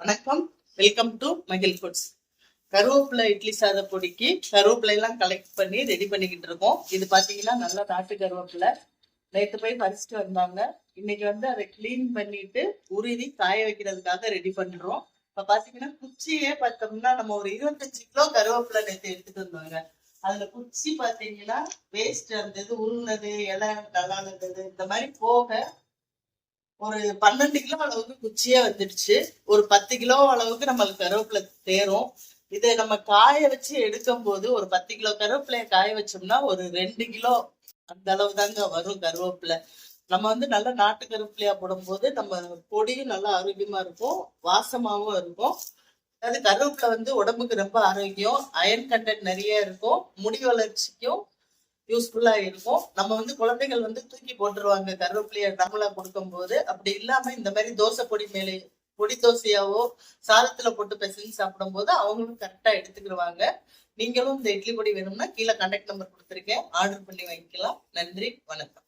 வணக்கம். Welcome to மகிழ் foods கருவேப்பிலை இட்லி சாத பொடிக்கு கருவேப்பிலை எல்லாம் கலெக்ட் பண்ணி ரெடி பண்ணிக்கிட்டு இருக்கோம். இது பாத்தீங்கன்னா நல்லா நாட்டு கருவேப்பிலை. நேற்று போய் பறிச்சுட்டு வந்தாங்க. இன்னைக்கு வந்து அதை க்ளீன் பண்ணிட்டு உருவி காய வைக்கிறதுக்காக ரெடி பண்றோம். இப்ப பாத்தீங்கன்னா குச்சியே பார்த்தோம்னா நம்ம ஒரு இருபத்தஞ்சு கிலோ கருவேப்பிலை நேற்று எடுத்துட்டு வந்தாங்க. அதுல குச்சி பாத்தீங்கன்னா வேஸ்ட் இருந்தது இது உருகுனது இலை நல்லா இருந்தது. இந்த மாதிரி போக ஒரு பன்னெண்டு கிலோ அளவுக்கு குச்சியே வந்துடுச்சு. ஒரு பத்து கிலோ அளவுக்கு நம்மளுக்கு கருவேப்பிலை தேரும். இதை நம்ம காய வச்சு எடுக்கும் போது ஒரு பத்து கிலோ கருவேப்பிலைய காய வச்சோம்னா ஒரு ரெண்டு கிலோ அந்த அளவு தாங்க வரும் கருவேப்பிலை. நம்ம வந்து நல்ல நாட்டு கருவேப்பிலையா போடும்போது நம்ம பொடியும் நல்லா ஆரோக்கியமா இருக்கும் வாசமாவும் இருக்கும். அதாவது கருவேப்பிலை வந்து உடம்புக்கு ரொம்ப ஆரோக்கியம். அயன் கண்டென்ட் நிறைய இருக்கும். முடி வளர்ச்சிக்கும் யூஸ்ஃபுல்லா இருக்கும். நம்ம வந்து குழந்தைகள் வந்து தூக்கி போட்டுருவாங்க. கருவேப்பிலையை நம்மளா கொடுக்கும் போது அப்படி இல்லாம இந்த மாதிரி தோசை பொடி மேலே பொடி தோசையாவோ சாதத்துல போட்டு பிசைஞ்சு சாப்பிடும் போது அவங்களும் கரெக்டா எடுத்துக்கிடுவாங்க. நீங்களும் இந்த இட்லி பொடி வேணும்னா கீழே கண்டக்ட் நம்பர் கொடுத்துருக்கேன். ஆர்டர் பண்ணி வாங்கிக்கலாம். நன்றி. வணக்கம்.